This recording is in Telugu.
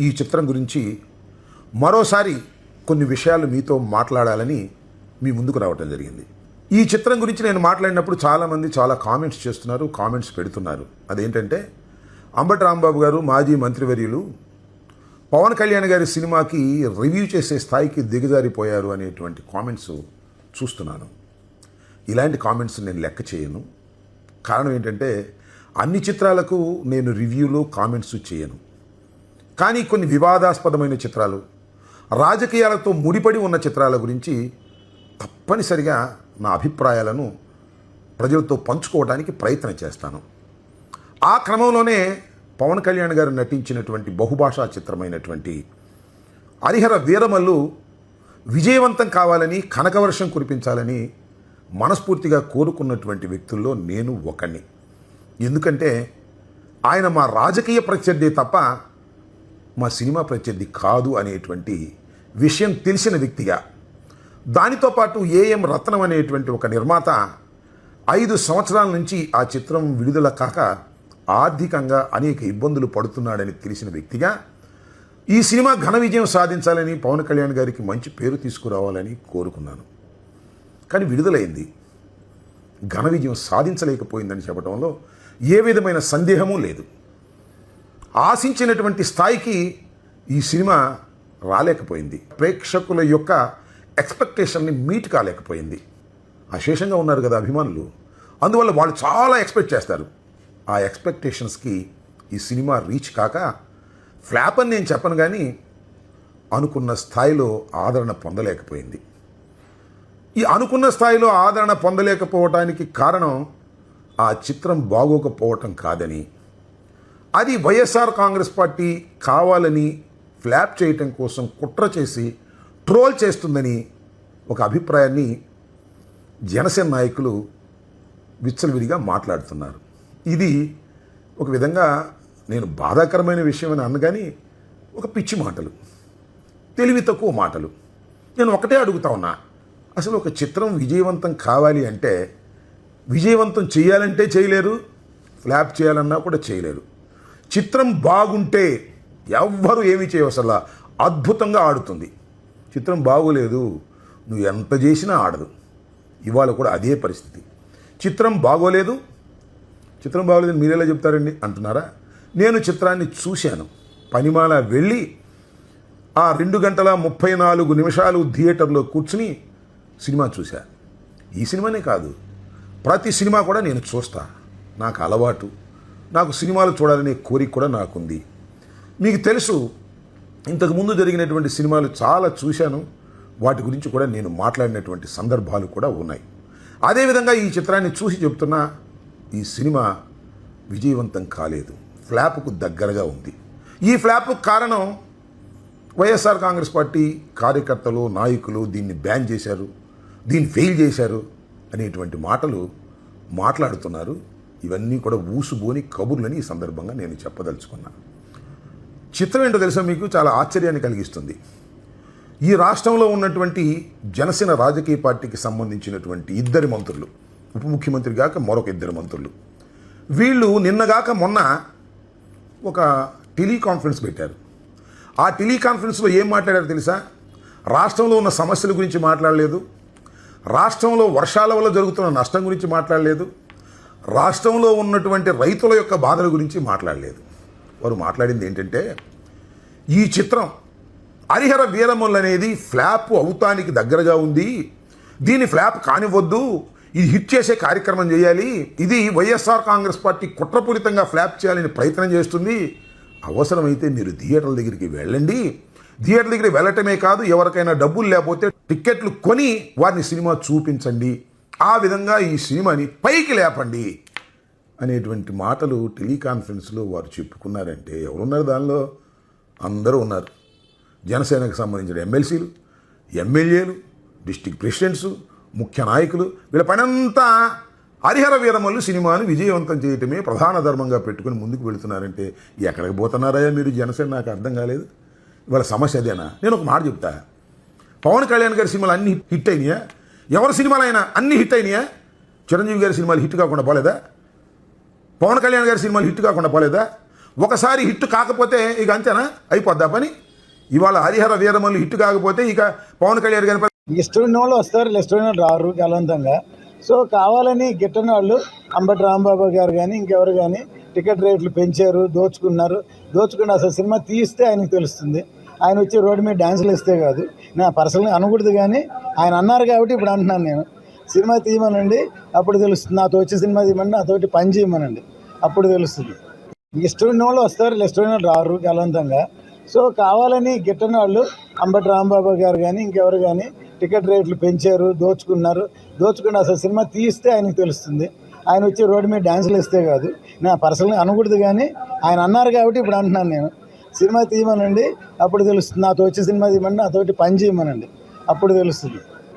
ఈ చిత్రం గురించి మరోసారి కొన్ని విషయాలు మీతో మాట్లాడాలని మీ ముందుకు రావటం జరిగింది. ఈ చిత్రం గురించి నేను మాట్లాడినప్పుడు చాలామంది చాలా కామెంట్స్ చేస్తున్నారు కామెంట్స్ పెడుతున్నారు. అదేంటంటే అంబటి రాంబాబు గారు మాజీ మంత్రివర్యులు పవన్ కళ్యాణ్ గారి సినిమాకి రివ్యూ చేసే స్థాయికి దిగజారిపోయారు అనేటువంటి కామెంట్స్ చూస్తున్నాను. ఇలాంటి కామెంట్స్ నేను లెక్క చేయను. కారణం ఏంటంటే అన్ని చిత్రాలకు నేను రివ్యూలు కామెంట్స్ చేయను. కానీ కొన్ని వివాదాస్పదమైన చిత్రాలు రాజకీయాలతో ముడిపడి ఉన్న చిత్రాల గురించి తప్పనిసరిగా నా అభిప్రాయాలను ప్రజలతో పంచుకోవడానికి ప్రయత్నం చేస్తాను. ఆ క్రమంలోనే పవన్ కళ్యాణ్ గారు నటించినటువంటి బహుభాషా చిత్రమైనటువంటి హరిహర వీరమల్లు విజయవంతం కావాలని కనకవర్షం కురిపించాలని మనస్ఫూర్తిగా కోరుకున్నటువంటి వ్యక్తుల్లో నేను ఒకని ఎందుకంటే ఆయన మా రాజకీయ ప్రత్యర్థి తప్ప మా సినిమా ప్రత్యర్థి కాదు అనేటువంటి విషయం తెలిసిన వ్యక్తిగా. దానితో పాటు ఏఎం రత్నం అనేటువంటి ఒక నిర్మాత ఐదు సంవత్సరాల నుంచి ఆ చిత్రం విడుదల కాక ఆర్థికంగా అనేక ఇబ్బందులు పడుతున్నాడని తెలిసిన వ్యక్తిగా ఈ సినిమా ఘన విజయం సాధించాలని పవన్ కళ్యాణ్ గారికి మంచి పేరు తీసుకురావాలని కోరుకున్నాను. కానీ విడుదలైంది. ఘన విజయం సాధించలేకపోయిందని చెప్పడంలో ఏ విధమైన సందేహమూ లేదు. ఆశించినటువంటి స్థాయికి ఈ సినిమా రాలేకపోయింది. ప్రేక్షకుల యొక్క ఎక్స్పెక్టేషన్ని మీట్ కాలేకపోయింది. అశేషంగా ఉన్నారు కదా అభిమానులు. అందువల్ల వాళ్ళు చాలా ఎక్స్పెక్ట్ చేస్తారు. ఆ ఎక్స్పెక్టేషన్స్కి ఈ సినిమా రీచ్ కాక ఫ్లాప్ అని నేను చెప్పను కానీ అనుకున్న స్థాయిలో ఆదరణ పొందలేకపోయింది. ఈ అనుకున్న స్థాయిలో ఆదరణ పొందలేకపోవటానికి కారణం ఆ చిత్రం బాగోకపోవటం కాదని అది వైఎస్ఆర్ కాంగ్రెస్ పార్టీ కావాలని ఫ్లాప్ చేయటం కోసం కుట్ర చేసి ట్రోల్ చేస్తుందని ఒక అభిప్రాయాన్ని జనసేన నాయకులు విచ్చలవిడిగా మాట్లాడుతున్నారు. ఇది ఒక విధంగా నేను బాధాకరమైన విషయం అని అనగాని ఒక పిచ్చి మాటలు. తెలివి తక్కువ మాటలు. నేను ఒకటే అడుగుతా ఉన్నా. అసలు ఒక చిత్రం విజయవంతం కావాలి అంటే విజయవంతం చేయాలంటే చేయలేరు ఫ్లాప్ చేయాలన్నా కూడా చేయలేరు. చిత్రం బాగుంటే ఎవ్వరు ఏమీ చేయవసలా అద్భుతంగా ఆడుతుంది. చిత్రం బాగోలేదు నువ్వు ఎంత చేసినా ఆడదు. ఇవాళ కూడా అదే పరిస్థితి. చిత్రం బాగోలేదు. చిత్రం బాగోలేదని మీరెలా చెప్తారండి అంటున్నారా? నేను చిత్రాన్ని చూశాను. పనిమాల వెళ్ళి ఆ రెండు గంటల ముప్పై నాలుగు నిమిషాలు థియేటర్లో కూర్చుని సినిమా చూశా. ఈ సినిమానే కాదు ప్రతి సినిమా కూడా నేను చూస్తా. నాకు అలవాటు. నాకు సినిమాలు చూడాలనే కోరిక కూడా నాకుంది. మీకు తెలుసు ఇంతకుముందు జరిగినటువంటి సినిమాలు చాలా చూశాను. వాటి గురించి కూడా నేను మాట్లాడినటువంటి సందర్భాలు కూడా ఉన్నాయి. అదేవిధంగా ఈ చిత్రాన్ని చూసి చెప్తున్నా ఈ సినిమా విజయవంతం కాలేదు. ఫ్లాప్కు దగ్గరగా ఉంది. ఈ ఫ్లాప్కు కారణం వైఎస్ఆర్ కాంగ్రెస్ పార్టీ కార్యకర్తలు నాయకులు దీన్ని బ్యాన్ చేశారు దీన్ని ఫెయిల్ చేశారు అనేటువంటి మాటలు మాట్లాడుతున్నారు. ఇవన్నీ కూడా ఊసుబోని కబుర్లని ఈ సందర్భంగా నేను చెప్పదలుచుకున్నాను చిత్రం ఏంటో తెలుసా మీకు? చాలా ఆశ్చర్యాన్ని కలిగిస్తుంది. ఈ రాష్ట్రంలో ఉన్నటువంటి జనసేన రాజకీయ పార్టీకి సంబంధించినటువంటి ఇద్దరి మంత్రులు ఉప ముఖ్యమంత్రి కాక మరొక ఇద్దరు మంత్రులు. వీళ్ళు నిన్నగాక మొన్న ఒక టెలికాన్ఫరెన్స్ పెట్టారు. ఆ టెలికాన్ఫరెన్స్లో ఏం మాట్లాడారు తెలుసా? రాష్ట్రంలో ఉన్న సమస్యల గురించి మాట్లాడలేదు. రాష్ట్రంలో వర్షాల వల్ల జరుగుతున్న నష్టం గురించి మాట్లాడలేదు. రాష్ట్రంలో ఉన్నటువంటి రైతుల యొక్క బాధల గురించి మాట్లాడలేదు. వారు మాట్లాడింది ఏంటంటే ఈ చిత్రం హరిహర వీరములు అనేది ఫ్లాప్ అవుతానికి దగ్గరగా ఉంది. దీని ఫ్లాప్ కానివ్వద్దు. ఇది హిట్ చేసే కార్యక్రమం చేయాలి. ఇది వైఎస్ఆర్ కాంగ్రెస్ పార్టీ కుట్రపూరితంగా ఫ్లాప్ చేయాలని ప్రయత్నం చేస్తుంది. అవసరమైతే మీరు థియేటర్ల దగ్గరికి వెళ్ళండి. థియేటర్ దగ్గరికి వెళ్ళటమే కాదు ఎవరికైనా డబ్బులు లేకపోతే టిక్కెట్లు కొని వారిని సినిమా చూపించండి. ఆ విధంగా ఈ సినిమాని పైకి లేపండి అనేటువంటి మాటలు టెలికాన్ఫరెన్స్లో వారు చెప్పుకున్నారంటే ఎవరున్నారు దానిలో? అందరూ ఉన్నారు. జనసేనకు సంబంధించిన ఎమ్మెల్సీలు ఎమ్మెల్యేలు డిస్టిక్ ప్రెసిడెంట్స్ ముఖ్య నాయకులు వీళ్ళ పనంతా హరిహర వీరమల్లు సినిమాను విజయవంతం చేయటమే ప్రధాన ధర్మంగా పెట్టుకుని ముందుకు వెళుతున్నారంటే ఎక్కడికి పోతున్నారయ్యా మీరు? జనసేన నాకు అర్థం కాలేదు. ఇవాళ సమస్య అదేనా? నేను ఒక మాట చెప్తా. పవన్ కళ్యాణ్ గారి సినిమాలు అన్ని హిట్ అయినాయా? ఎవరి సినిమాలైనా అన్ని హిట్ అయినాయా? చిరంజీవి గారి సినిమాలు హిట్ కాకుండా పోలేదా? పవన్ కళ్యాణ్ గారి సినిమాలు హిట్ కాకుండా పోలేదా? ఒకసారి హిట్ కాకపోతే ఇక అంతేనా? అయిపోద్దా పని? ఇవాళ హరిహర వీరమల్లు హిట్ కాకపోతే ఇక పవన్ కళ్యాణ్ గారి పని ఇష్టం వాళ్ళు వస్తారు ఇష్టమైన వాళ్ళు రారు బలవంతంగా. సో కావాలని గిట్టని వాళ్ళు అంబటి రాంబాబు గారు కానీ ఇంకెవరు కానీ టికెట్ రేట్లు పెంచారు దోచుకున్నారు. దోచుకుని అసలు సినిమా తీస్తే ఆయనకు తెలుస్తుంది. ఆయన వచ్చి రోడ్డు మీద డ్యాన్సులు ఇస్తే కాదు. నా పర్సనల్గా అనకూడదు కానీ ఆయన అన్నారు కాబట్టి ఇప్పుడు అంటున్నాను నేను. సినిమా తీయమనండి అప్పుడు తెలుస్తుంది. నాతో వచ్చి సినిమా తీయమని నాతోటి పని చేయమనండి అప్పుడు తెలుస్తుంది. ఇష్టం ఉన్న వాళ్ళు వస్తారు ఇష్టమైన వాళ్ళు రారు గలవంతంగా సో కావాలని గిట్టని వాళ్ళు అంబటి రాంబాబు గారు కానీ ఇంకెవరు కానీ టికెట్ రేట్లు పెంచారు దోచుకున్నారు. దోచుకుని అసలు సినిమా తీస్తే ఆయనకు తెలుస్తుంది. ఆయన వచ్చి రోడ్డు మీద డ్యాన్సులు ఇస్తే కాదు. నా పర్సనల్గా అనకూడదు కానీ ఆయన అన్నారు కాబట్టి ఇప్పుడు అంటున్నాను నేను. సినిమా తీయమనండి అప్పుడు తెలుస్తుంది. నాతో వచ్చి సినిమా తీయమని నాతోటి పని చేయమనండి. అప్పుడు తెలుస్తుంది.